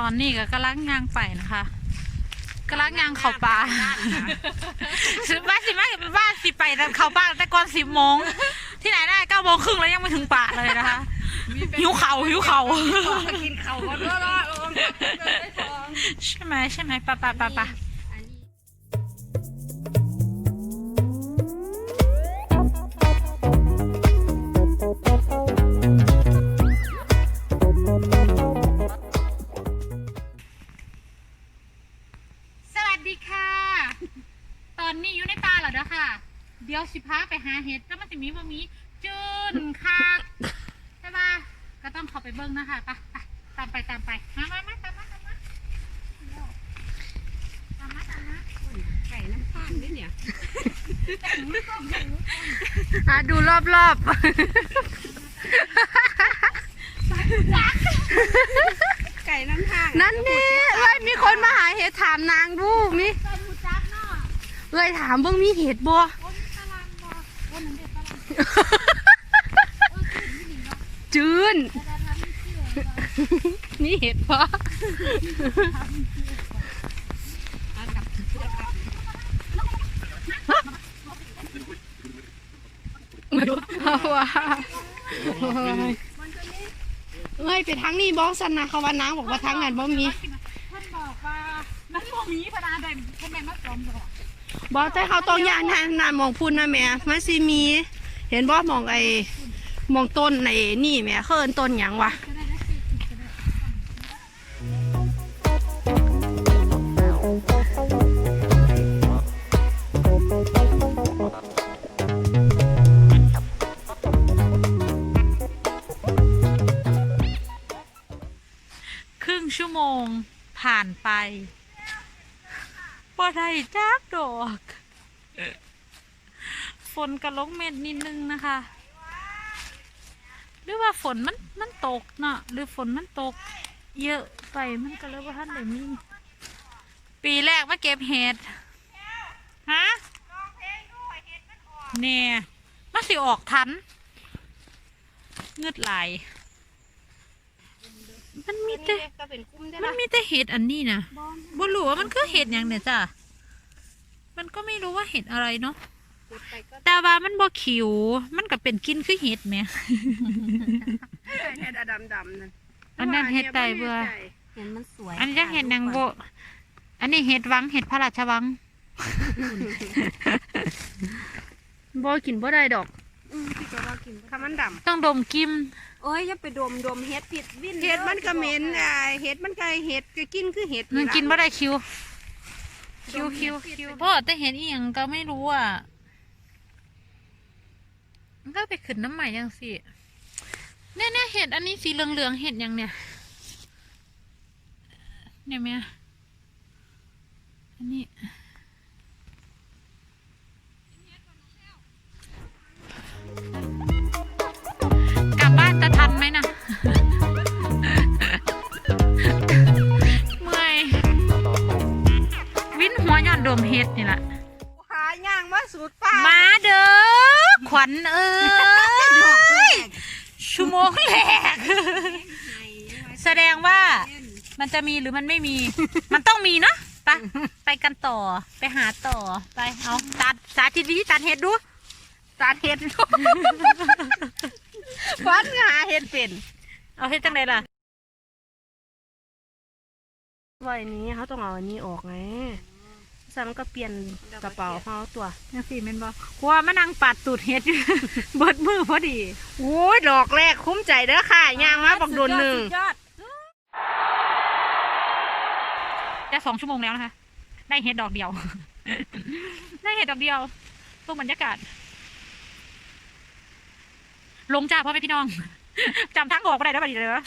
ตอนนี้ก็กำลังย่างไปนะคะกำลังย่างเข้าป่าสิว่าสิมาว่าสิไปเข้าป่าแต่ก่อนสิบโมงที่ไหนได้เก้าโมงครึ่งแล้วยังไม่ถึงป่าเลยนะคะหิวเข่าหิวเข่ากินเขาก็รอรอลงได้ทองใช่ไหมใช่ไหมปะปะปะปะ ดี๋ยวสิพาไปหาเห็ดแล้วมันจะมีบ่มีจืนค่ะใช่ปะก็ต้องเข้าไปเบิ้งนะคะไปไปตามไปตามไปมามามาตามมาตามมาตามมาตามมาไก่น้ำตาลนี่เนี่ยอะดูรอบรอบไก่น้ำทางนั่นนี่เอ้ยมีคนมาหาเห็ดถามนางดูมีตอนหูจักเนาะ เอ้ยถามเบิ่งมีเห็ดบ่ จืนแต่ดาราไม่เชื่อว่ะมีเห็ดบ่เอาว่ะเอ้ยไปทางนี้บ่สันนะเขาว่านางบอกว่าทางนั้นบ่มีท่านบอกว่ามันบ่มีพนาเด่นทำไมมาจอมบอกบ่แต่เขาต้องย่านทางนั้นมองพุ่นนะแม่มันสิมี เห็นบ่มองไอ้มองต้นไอ้นี่แม่เขาเอิ้นต้นหยังวะจะครึ่งชั่วโมงผ่านไปบ่ได้จักดอก ฝนกระลงเม็ดนิดนึงนะคะ หรือว่าฝนมันมันตกเนาะหรือฝนมันตก เยอะไปมันก็เลยว่าท่านได้มีปีแรกมาเก็บเห็ดฮะเนี่ยมันสิออกทันเงืดไหลายมันมีแต่ก็เป็นคุ้มได้มันปะมีแต่เห็ดอันนี้นะบ่รู้ว่ามันคือเห็ดอย่างเนี่ยจ้ะมันก็ไม่รู้ว่าเห็ดอะไรเนาะ ไปก็แต่ว่ามันบ่ขิว มันก็เป็นกินคือเห็ดแหมเห็ดดำดำนั่นอันนั้นเห็ดไตเบื่อ เห็นมันสวยอันนี้จะเห็ดนางโบอันนี้เห็ดวังเห็ดพระราชวังบ่กินบ่ได้ดอก อืมพี่จะว่ากินถ้ามันดต้องดมกิมโอ้ยอย่าไปดมดมเฮ็ดผิดวินำเห็ดมันก็เหม็นอ่าเห็ดมันก็เห็ดก็กินคือเห็ดมันล่ะกินบ่ได้คิว คิวคิวคิวเพราะแต่เห็ดอีหยังก็ไม่รู้อะ มันก็ไปขึ้นน้ำใหม่ยังสิเนี่ยเนี่ยเห็ดอันนี้สีเหลืองๆเห็ดหยังเนี่ย เนี่ยแม่อันนี้กลับบ้านจะทันไหมนะเมื่อยวินหัวย่อนดมเฮ็ดนี่แหละหาย่างมาสูตรป้ามาเด้อข วัญเอ้ยชั่วโมงแรกแสดงว่ามันจะมีหรือมันไม่มี มันต้องมีเนาะไปไปกันต่อไปหาต่อไปเอาตัดสาธิตวิธีตัดเห็ดดูตัดเห็ดดูฟันหาเห็ดเป็น เอาเห็ดจังไดล่ะไว้นี้เขาต้องเอาอันนี้ออกไง สันมันก็เปลี่ยนกระเป๋าเขาตัวยังสี่เมนบอกกลัวมานั่งปัดตูดเห็ดอยู่ เบิดมือพอดีโอ้ยดอกแรกคุ้มใจเด้อค่ะย่างมาบักโดนหนึ่งสุดยอดจะสองชั่วโมงแล้วนะคะ ได้เห็ดดอกเดียว ได้เห็ดดอกเดียวตรงบรรยากาศ ลงจ้าพ่อแม่พี่น้อง จำทางออกไปได้แล้วบัดนี้เลย